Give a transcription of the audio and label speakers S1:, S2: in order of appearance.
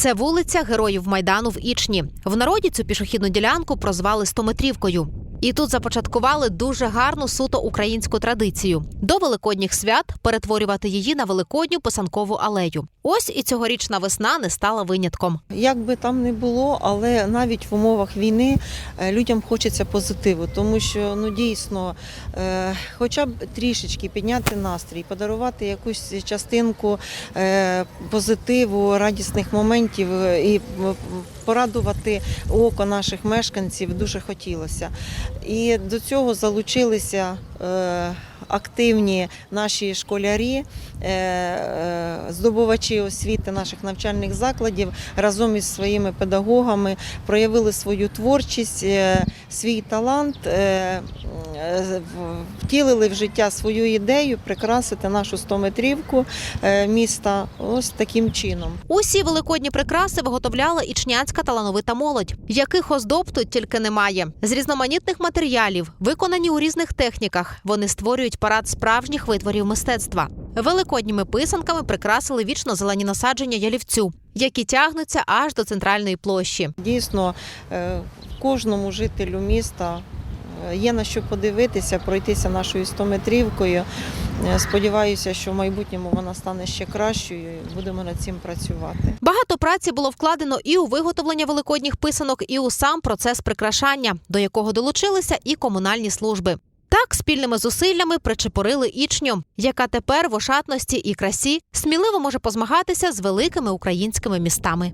S1: Це вулиця Героїв Майдану в Ічні. В народі цю пішохідну ділянку прозвали стометрівкою. І тут започаткували дуже гарну суто українську традицію до великодніх свят перетворювати її на великодню писанкову алею. Ось і цьогорічна весна не стала винятком.
S2: Як би там не було, але навіть в умовах війни е, людям хочеться позитиву, тому що ну дійсно, е, хоча б трішечки підняти настрій, подарувати якусь частинку е, позитиву, радісних моментів і порадувати око наших мешканців дуже хотілося. І до цього залучилися. Е, Активні наші школярі, е, е, здобувачі освіти наших навчальних закладів разом із своїми педагогами проявили свою творчість, свій талант, втілили в життя свою ідею прикрасити нашу стометрівку міста ось таким чином.
S1: Усі великодні прикраси виготовляла ічняцька талановита молодь, яких оздоб тут тільки немає. З різноманітних матеріалів, виконані у різних техніках, вони створюють парад справжніх витворів мистецтва. Великодніми писанками прикрасили вічно зелені насадження ялівцю, які тягнуться аж до центральної площі.
S2: Дійсно, е, кожному жителю міста е, є на що подивитися, пройтися нашою стометрівкою. Е, Сподіваюся, що в майбутньому вона стане ще кращою. і Будемо над цим працювати.
S1: Багато праці було вкладено і у виготовлення великодніх писанок, і у сам процес прикрашання, до якого долучилися і комунальні служби. Так, спільними зусиллями причепорили ічню, яка тепер в ошатності і красі сміливо може позмагатися з великими українськими містами.